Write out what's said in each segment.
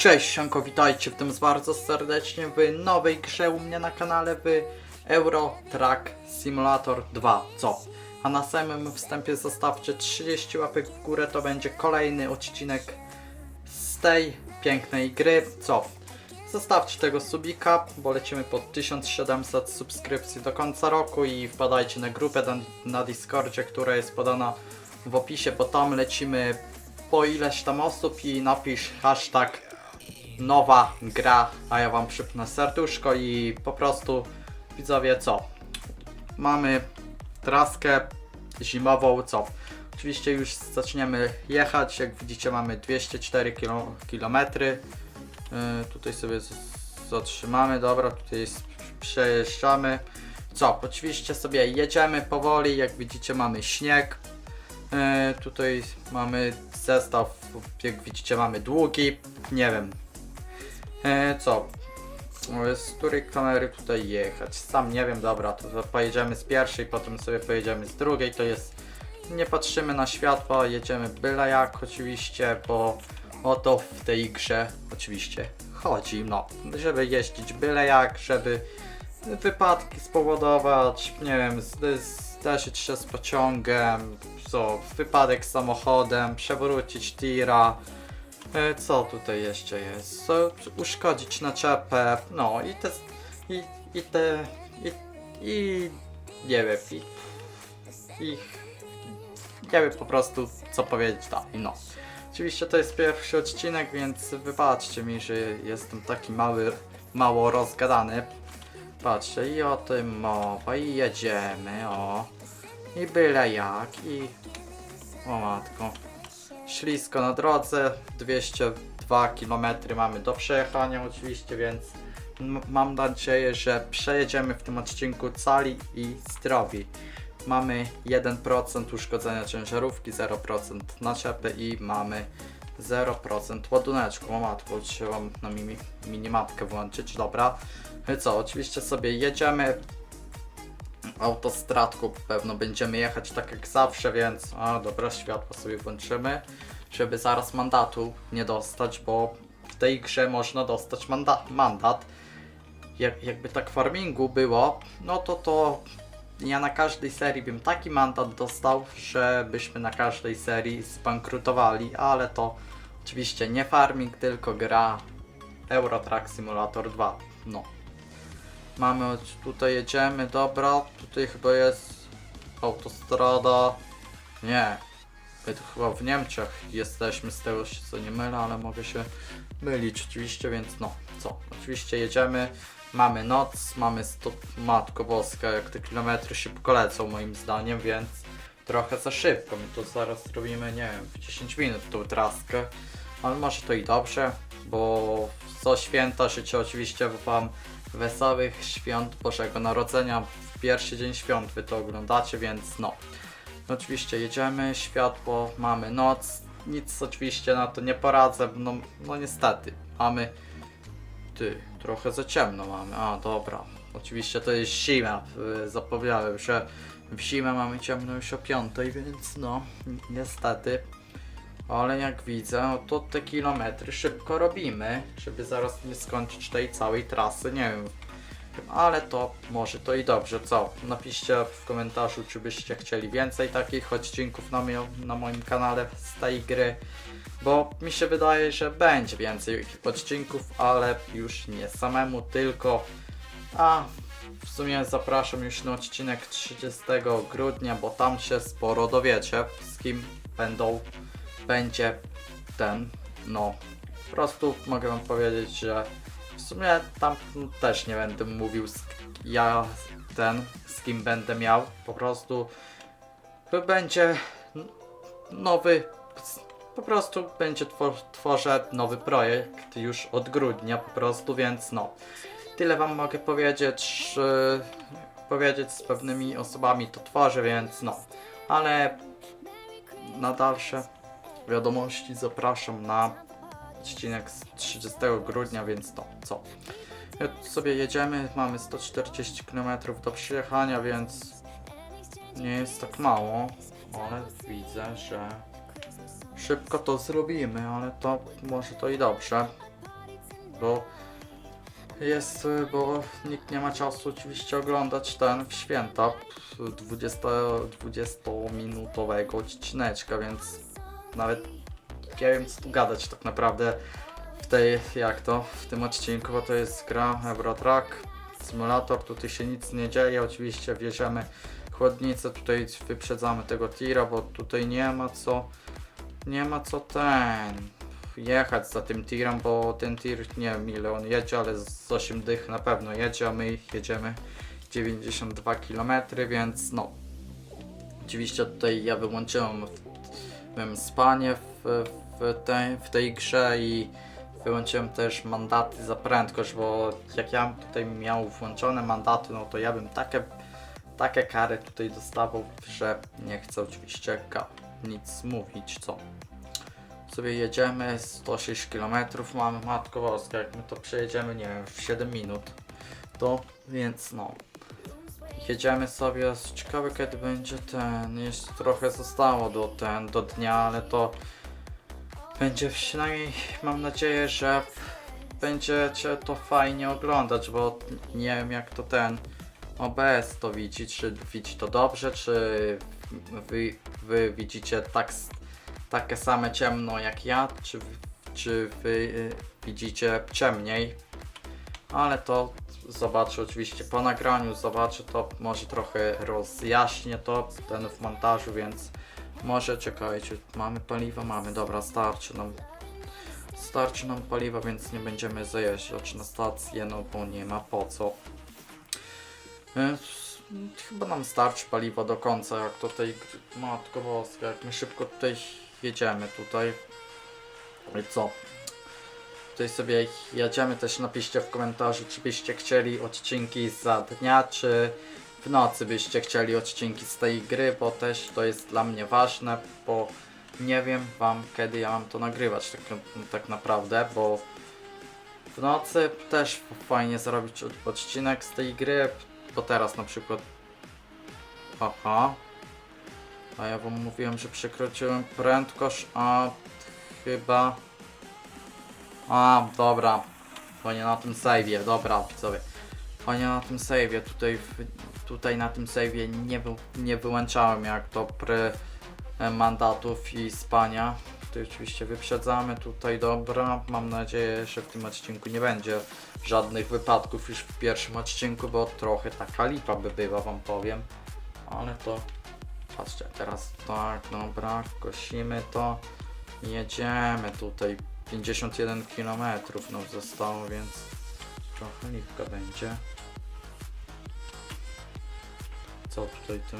Cześć, Sianko, witajcie w tym bardzo serdecznie w nowej grze u mnie na kanale w Euro Truck Simulator 2. Co? A na samym wstępie zostawcie 30 łapek w górę, to będzie kolejny odcinek z tej pięknej gry. Co? Zostawcie tego subika, bo lecimy po 1700 subskrypcji do końca roku i wpadajcie na grupę na, na Discordzie, która jest podana w opisie, bo tam lecimy po ileś tam osób i napisz hashtag nowa gra, a ja wam przypnę serduszko i po prostu widzowie co? Mamy traskę zimową, co? Oczywiście już zaczniemy jechać, jak widzicie mamy 204 km. Yy, tutaj sobie zatrzymamy, dobra, tutaj przejeżdżamy. Co? Oczywiście sobie jedziemy powoli, jak widzicie mamy śnieg. Yy, tutaj mamy zestaw, jak widzicie mamy długi, nie wiem. E, co? E, Z której kamery tutaj jechać? Sam nie wiem, dobra, to, pojedziemy z pierwszej, potem sobie pojedziemy z drugiej, to jest... Nie patrzymy na światła, jedziemy byle jak oczywiście, bo o to w tej grze oczywiście chodzi, no, żeby jeździć byle jak, żeby wypadki spowodować, nie wiem, z- zderzyć się z pociągiem, co, wypadek z samochodem, przewrócić tira, Co tutaj jeszcze jest? Co, uszkodzić naczepę, no i te, i, i te, i, i nie wiem, i, i nie wiem po prostu co powiedzieć dalej, no. Oczywiście to jest pierwszy odcinek, więc wybaczcie mi, że jestem taki mały, mało rozgadany. Patrzcie, i o tym mowa, i jedziemy, o. I byle jak, i... O matko ślisko na drodze, 202 km mamy do przejechania oczywiście, więc mam nadzieję, że przejedziemy w tym odcinku cali i zdrowi. Mamy 1% uszkodzenia ciężarówki, 0% naczepy i mamy 0% ładuneczku. O matko, trzeba na mini, minimapkę włączyć, dobra. No Co, oczywiście sobie jedziemy, autostradką pewno będziemy jechać tak jak zawsze, więc a dobra, światło sobie włączymy, żeby zaraz mandatu nie dostać, bo w tej grze można dostać manda mandat. Jak, jakby tak farmingu było, no to to ja na każdej serii bym taki mandat dostał, żebyśmy na każdej serii zbankrutowali, ale to oczywiście nie farming, tylko gra Euro Truck Simulator 2. No. Mamy, tutaj jedziemy, dobra, tutaj chyba jest autostrada, nie, my tu chyba w Niemczech jesteśmy, z tego się co nie mylę, ale mogę się mylić oczywiście, więc no, co, oczywiście jedziemy, mamy noc, mamy stop, matko boska, jak te kilometry szybko lecą moim zdaniem, więc trochę za szybko, my to zaraz robimy, nie wiem, w 10 minut tą traskę, ale może to i dobrze, bo co święta życzę oczywiście Wam wesołych świąt Bożego Narodzenia. W pierwszy dzień świąt Wy to oglądacie, więc no. Oczywiście jedziemy, światło, mamy noc. Nic oczywiście na to nie poradzę, no, no niestety. Mamy... Ty, trochę za ciemno mamy. A, dobra. Oczywiście to jest zima. Zapomniałem, że w zimę mamy ciemno już o 5, więc no, ni- niestety. Ale jak widzę, no to te kilometry szybko robimy, żeby zaraz nie skończyć tej całej trasy, nie wiem. Ale to może to i dobrze, co? Napiszcie w komentarzu, czy byście chcieli więcej takich odcinków na, na moim kanale z tej gry. Bo mi się wydaje, że będzie więcej odcinków, ale już nie samemu, tylko... A w sumie zapraszam już na odcinek 30 grudnia, bo tam się sporo dowiecie, z kim będą będzie ten, no, po prostu mogę wam powiedzieć, że w sumie tam też nie będę mówił ja ten, z kim będę miał, po prostu będzie nowy, po prostu będzie twor, tworzę nowy projekt już od grudnia po prostu, więc no, tyle wam mogę powiedzieć, powiedzieć z pewnymi osobami to tworzę, więc no, ale na dalsze wiadomości zapraszam na odcinek z 30 grudnia, więc to co? Ja tu sobie jedziemy, mamy 140 km do przyjechania, więc nie jest tak mało, ale widzę, że szybko to zrobimy, ale to może to i dobrze. bo jest, bo nikt nie ma czasu oczywiście oglądać ten w święta 20, 20-minutowego odcineczka, więc nawet nie wiem co tu gadać tak naprawdę w tej, jak to, w tym odcinku, bo to jest gra Eurotrack Simulator, tutaj się nic nie dzieje, oczywiście wieziemy chłodnicę, tutaj wyprzedzamy tego tira, bo tutaj nie ma co, nie ma co ten, jechać za tym tirem, bo ten tir, nie wiem ile on jedzie, ale z 8 dych na pewno jedzie, a my jedziemy 92 km, więc no, oczywiście tutaj ja wyłączyłem w, spanie w, w, tej, w tej grze i wyłączyłem też mandaty za prędkość, bo jak ja tutaj miał włączone mandaty, no to ja bym takie, takie kary tutaj dostawał, że nie chcę oczywiście nic mówić, co. Sobie jedziemy, 106 km mamy, Matko Boska, jak my to przejedziemy, nie wiem, w 7 minut, to więc no. Jedziemy sobie, ciekawe kiedy będzie ten, jeszcze trochę zostało do ten, do dnia, ale to będzie przynajmniej, mam nadzieję, że będziecie to fajnie oglądać, bo nie wiem jak to ten OBS to widzi, czy widzi to dobrze, czy wy, wy widzicie tak, takie same ciemno jak ja, czy, czy wy widzicie ciemniej, ale to zobaczę oczywiście po nagraniu, zobaczę to, może trochę rozjaśnię to ten w montażu, więc może czekajcie, mamy paliwo, mamy, dobra, starczy nam. Starczy nam paliwa, więc nie będziemy zajeżdżać na stację, no bo nie ma po co. Chyba nam starczy paliwa do końca, jak tutaj, matko boska, jak my szybko tutaj jedziemy tutaj. I co? Tutaj sobie jedziemy, też napiszcie w komentarzu, czy byście chcieli odcinki za dnia, czy w nocy byście chcieli odcinki z tej gry, bo też to jest dla mnie ważne, bo nie wiem wam kiedy ja mam to nagrywać tak, tak naprawdę, bo w nocy też fajnie zrobić od- odcinek z tej gry, bo teraz na przykład Aha. A ja wam mówiłem, że przekroczyłem prędkość, a chyba... A, dobra. To nie na tym save'ie, dobra, widzowie. To nie na tym save'ie, tutaj, tutaj na tym save'ie nie, nie wyłączałem jak to pry e, mandatów i spania. Tutaj oczywiście wyprzedzamy, tutaj dobra. Mam nadzieję, że w tym odcinku nie będzie żadnych wypadków już w pierwszym odcinku, bo trochę taka lipa by była, wam powiem. Ale to, patrzcie, teraz tak, dobra, kosimy to. Jedziemy tutaj 51 km nam zostało, więc trochę lipka będzie. Co tutaj tu?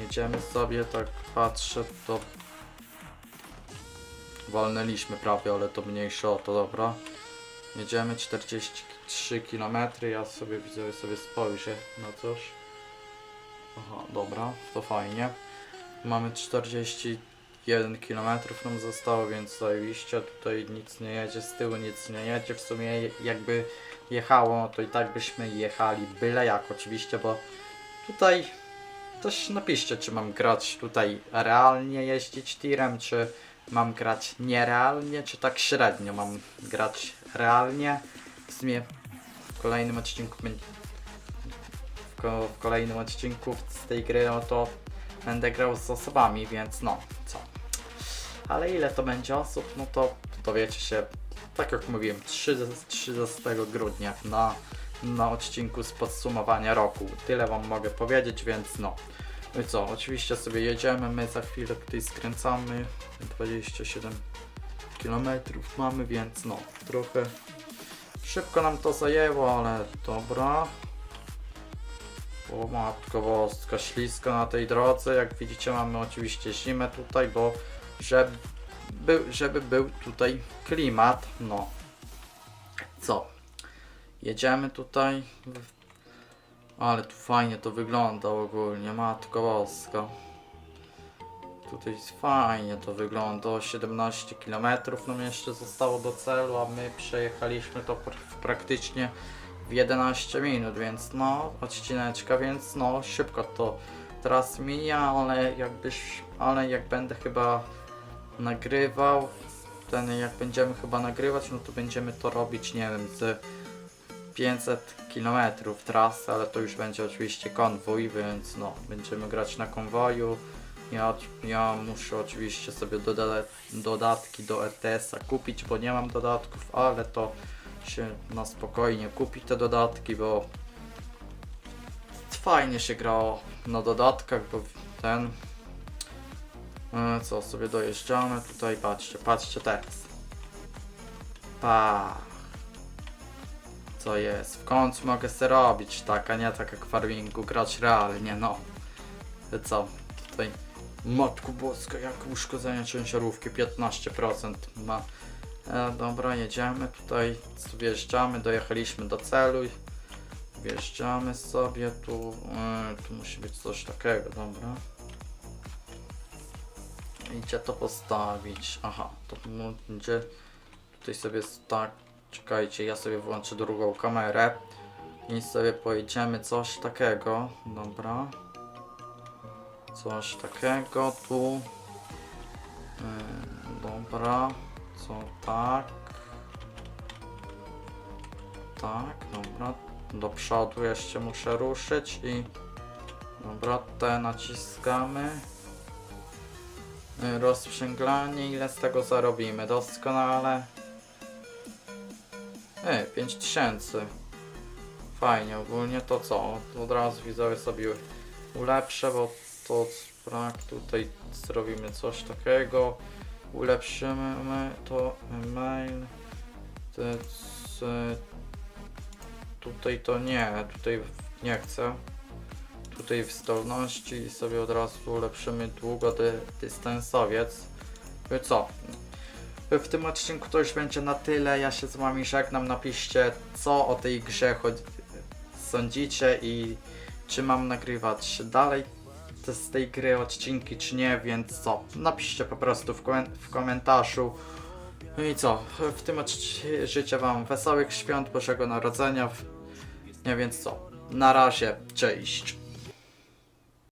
Jedziemy sobie, tak patrzę, to walnęliśmy prawie, ale to mniejsze o to, dobra. Jedziemy 43 km, ja sobie widzę, sobie spojrzę na coś. Aha, dobra, to fajnie. Mamy 41 km nam zostało, więc zajebiście. Tutaj nic nie jedzie, z tyłu nic nie jedzie. W sumie jakby jechało, to i tak byśmy jechali byle jak oczywiście, bo tutaj też napiszcie, czy mam grać tutaj realnie jeździć tirem, czy mam grać nierealnie, czy tak średnio mam grać realnie. W sumie w kolejnym odcinku w kolejnym odcinku z tej gry, no to będę grał z osobami, więc no, co. Ale ile to będzie osób, no to dowiecie się, tak jak mówiłem, 30, 30 grudnia na, na odcinku z podsumowania roku. Tyle wam mogę powiedzieć, więc no. No i co, oczywiście sobie jedziemy, my za chwilę tutaj skręcamy, 27 km mamy, więc no, trochę szybko nam to zajęło, ale dobra. O matko boska, ślisko na tej drodze. Jak widzicie mamy oczywiście zimę tutaj, bo żeby, żeby był tutaj klimat. No. Co? Jedziemy tutaj. Ale tu fajnie to wygląda ogólnie, matko boska. Tutaj fajnie to wygląda, 17 km nam jeszcze zostało do celu, a my przejechaliśmy to pr- praktycznie w 11 minut, więc no, odcineczka, więc no, szybko to teraz mija, ale jakbyś, ale jak będę chyba nagrywał. Ten jak będziemy chyba nagrywać, no to będziemy to robić, nie wiem, z 500 km trasy, ale to już będzie oczywiście konwój, więc no, będziemy grać na konwoju. Ja, ja muszę oczywiście sobie doda dodatki do RTS-a kupić, bo nie mam dodatków, ale to się na spokojnie kupi te dodatki, bo fajnie się grało na dodatkach, bo ten e, co sobie dojeżdżamy tutaj, patrzcie, patrzcie teraz. Pa. Co jest? W końcu mogę sobie robić tak, a nie tak jak w farmingu, grać realnie, no. Co? Tutaj Matku Boska, jak uszkodzenie ciężarówki 15% ma. E, dobra, jedziemy tutaj, wjeżdżamy, dojechaliśmy do celu. Wjeżdżamy sobie tu, e, tu musi być coś takiego, dobra. I Gdzie to postawić? Aha, to gdzie tutaj sobie tak, czekajcie, ja sobie włączę drugą kamerę i sobie pojedziemy coś takiego, dobra. Coś takiego tu. Yy, dobra, co tak. Tak, dobra. Do przodu jeszcze muszę ruszyć i dobra, te naciskamy. Rozprzęglanie, ile z tego zarobimy? Doskonale. Ej, 5000. Fajnie, ogólnie to co? Od razu widzowie sobie ulepszę, bo to sprak tutaj zrobimy coś takiego. Ulepszymy my to c- tutaj to nie, tutaj nie chcę. Tutaj w zdolności i sobie od razu ulepszymy długodystansowiec. Co? W tym odcinku to już będzie na tyle. Ja się z wami żegnam. Napiszcie co o tej grze sądzicie i czy mam nagrywać dalej z tej gry odcinki, czy nie, więc co? Napiszcie po prostu w, komen- w komentarzu. No i co? W tym życzę wam wesołych świąt Bożego Narodzenia. Nie więc co? Na razie, cześć.